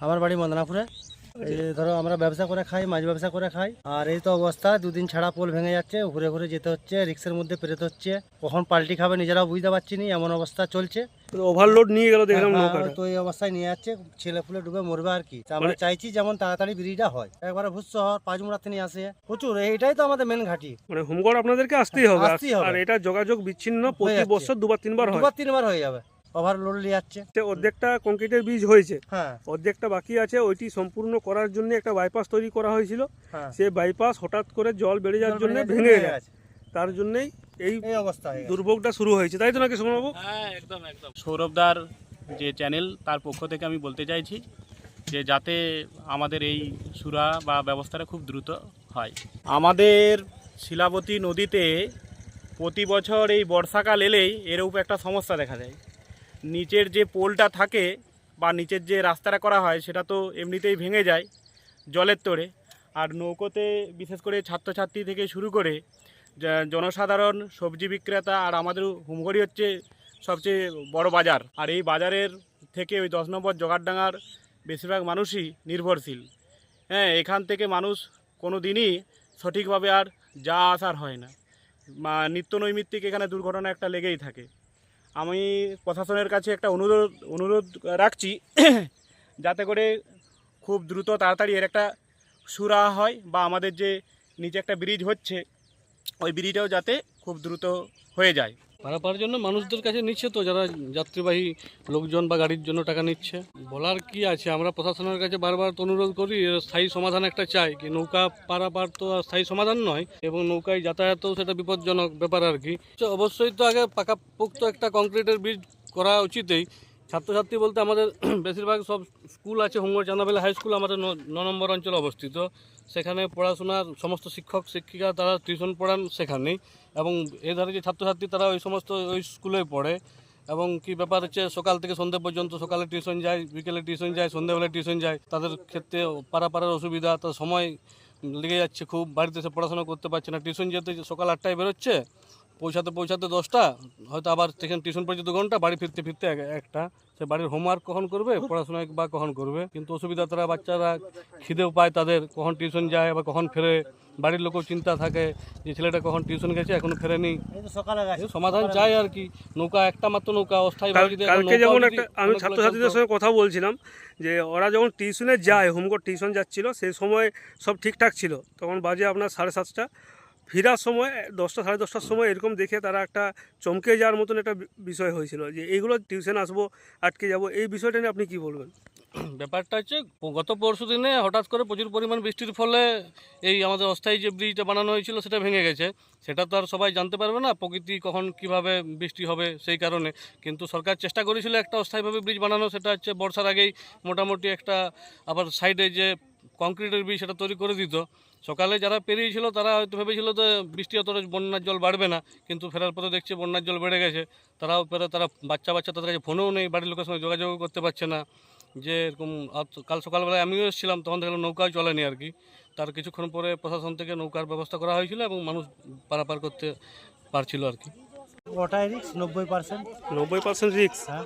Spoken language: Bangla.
আমার বাড়ি মদনাপুরে। এই যে ধরো আমরা ব্যবসা করে খাই মাছ ব্যবসা করে খাই। আর এই তো অবস্থা দুদিন ছাড়া পোল ভেঙে যাচ্ছে ঘুরে ঘুরে যেতে হচ্ছে রিক্সের মধ্যে পেরোতে হচ্ছে। কখন পাল্টি খাবে নিজেরাও বুঝতে পারছি না এমন অবস্থা চলছে। ওভারলোড নিয়ে গেল দেখলাম হ্যাঁ, তো এই অবস্থায় নিয়ে যাচ্ছে ছেলে ফুলে ডুবে মরবে আর কি। আমরা চাইছি যেমন তাড়াতাড়ি ব্রিজটা হয়। একবারে ভুস্য হওয়ার পাঁচ মুড়াতে নিয়ে আসে। প্রচুর এইটাই তো আমাদের মেন ঘাটি। মানে হোমগার্ড আপনাদেরকে আসতেই হবে। আর-। এটা যোগাযোগ বিচ্ছিন্ন প্রতি বছর দুবার তিনবার হয়। দুবার তিনবার হয়ে যাবে। ওভারলোড নিয়ে যাচ্ছে। সে অর্ধেকটা কংক্রিটের বীজ হয়েছে। হ্যাঁ। অর্ধেকটা বাকি আছে ওইটি সম্পূর্ণ করার জন্য একটা বাইপাস তৈরি করা হয়েছিল। হ্যাঁ। সেই বাইপাস হঠাৎ করে জল বেড়ে যাওয়ার জন্য ভেঙে গেছে, তার জন্যই এই এই অবস্থা দুর্ভোগটা শুরু হয়েছে। তাই তো নাকি সুমনবাবু হ্যাঁ একদম একদম। সৌরভদার যে চ্যানেল তার পক্ষ থেকে আমি বলতে চাইছি যে যাতে আমাদের এই সুরা বা ব্যবস্থাটা খুব দ্রুত হয়। আমাদের শিলাবতী নদীতে প্রতি বছর এই বর্ষাকাল এলেই এরূপ একটা সমস্যা দেখা যায় নিচের যে পোলটা থাকে বা নিচের যে রাস্তাটা করা হয়, সেটা তো এমনিতেই ভেঙে যায় জলের তোড়ে। আর নৌকোতে বিশেষ করে ছাত্রছাত্রী থেকে শুরু করে জনসাধারণ, সবজি বিক্রেতা আর আমাদের হুমগড়ি হচ্ছে সবচেয়ে বড় বাজার। আর এই বাজারের থেকে ওই দশ নম্বর জোগাড়ডাঙ্গার বেশিরভাগ মানুষই নির্ভরশীল। হ্যাঁ এখান থেকে মানুষ কোনো দিনই সঠিকভাবে আর যা আসার হয় না। নিত্য নৈমিত্তিক এখানে দুর্ঘটনা একটা লেগেই থাকে। আমি প্রশাসনের কাছে একটা অনুরোধ অনুরোধ রাখছি, যাতে করে খুব দ্রুত তাড়াতাড়ি এর একটা সুরা হয় বা আমাদের যে নিচে একটা ব্রিজ হচ্ছে, ওই ব্রিজটাও যাতে খুব দ্রুত হয়ে যায়। পারাপার জন্য মানুষদের কাছে নিচ্ছে তো, যারা যাত্রীবাহী লোকজন বা গাড়ির জন্য টাকা নিচ্ছে। বলার কি আছে? আমরা প্রশাসনের কাছে বারবার তো অনুরোধ করি স্থায়ী সমাধান একটা চাই। কি নৌকা পারাপার তো আর স্থায়ী সমাধান নয়, এবং নৌকায় যাতায়াতও সেটা বিপজ্জনক ব্যাপার আর কি। অবশ্যই তো আগে পাকাপোক্ত একটা কংক্রিটের ব্রিজ করা উচিতই। ছাত্রছাত্রী বলতে আমাদের বেশিরভাগ সব স্কুল আছে হুঙ্গর চাঁদাবেলা হাই স্কুল আমাদের ন- নম্বর অঞ্চলে অবস্থিত। সেখানে পড়াশোনার সমস্ত শিক্ষক, শিক্ষিকা তারা টিউশন পড়ান সেখানেই এবং এ ধারে যে ছাত্রছাত্রী তারা ওই সমস্ত ওই স্কুলে পড়ে এবং কি ব্যাপার হচ্ছে, সকাল থেকে সন্ধ্যে পর্যন্ত সকালে টিউশন যায়, বিকেলে টিউশন যায় সন্ধ্যেবেলায় টিউশন যায়। তাদের ক্ষেত্রে পারাপারের অসুবিধা, তার সময় লেগে যাচ্ছে খুব, বাড়িতে এসে পড়াশোনা করতে পারছে না। টিউশন যেতে সকাল আটটায় বেরোচ্ছে পৌঁছাতে পৌঁছাতে দশটা হয়তো আবার সেখানে টিউশন পর্যন্ত দু ঘণ্টা বাড়ি ফিরতে ফিরতে এক- একটা। সে বাড়ির হোমওয়ার্ক কখন করবে পড়াশোনা বা কখন করবে? কিন্তু অসুবিধা তারা বাচ্চারা খিদেও পায় তাদের কখন টিউশন যায় বা কখন ফেরে। বাড়ির লোকও চিন্তা থাকে যে ছেলেটা কখন টিউশন গেছে এখনও ফেরেনি। এই তো সকালে গেছে। এর সমাধান চাই আর কি। নৌকা একটা মাত্র নৌকা অস্থায়ী কালকে যেমন একটা আমি ছাত্রছাত্রীদের সঙ্গে কথা বলছিলাম যে ওরা যখন টিউশনে যায় হোমগড় টিউশন যাচ্ছিল সেই সময় সব ঠিকঠাক ছিল। তখন বাজে আপনার সাড়ে সাতটা। ফেরার সময়, দশটা, সাড়ে দশটার সময় এরকম দেখে তারা একটা চমকে যাওয়ার মতন একটা বিষয় হয়েছিল যে, এইগুলো টিউশন আসব, আটকে যাব। এই বিষয়টা নিয়ে আপনি কি বলবেন? ব্যাপারটা হচ্ছে, গত পরশু দিনে হঠাৎ করে প্রচুর পরিমাণ বৃষ্টির ফলে এই আমাদের অস্থায়ী যে ব্রিজটা বানানো হয়েছিল, সেটা ভেঙে গেছে। সেটা তো আর সবাই জানতে পারবে না, প্রকৃতি কখন কীভাবে বৃষ্টি হবে সেই কারণে। কিন্তু সরকার চেষ্টা করেছিল একটা অস্থায়ীভাবে ব্রিজ বানানো, সেটা হচ্ছে বর্ষার আগেই মোটামুটি একটা আবার সাইডে যে কংক্রিটের ব্রিজ সেটা তৈরি করে দিত। সকালে যারা পেরিয়েছিল তারা হয়তো ভেবেছিল যে বৃষ্টি অতটা বন্যার জল বাড়বে না কিন্তু ফেরার পথে দেখছে বন্যার জল বেড়ে গেছে। তারাও পরে তারা বাচ্চা বাচ্চা তাদের কাছে ফোনেও নেই বাড়ির লোকের সঙ্গে যোগাযোগ করতে পারছে না। যে এরকম আজ- কাল সকালবেলায় আমিও এসেছিলাম তখন দেখলাম নৌকাও চলেনি আর কি। তার কিছুক্ষণ পরে প্রশাসন থেকে নৌকার ব্যবস্থা করা হয়েছিল এবং মানুষ পারাপার করতে পারছিল আর কি। ওটাই রিক্স নব্বই পার্সেন্ট? নব্বই পার্সেন্ট রিক্স হ্যাঁ।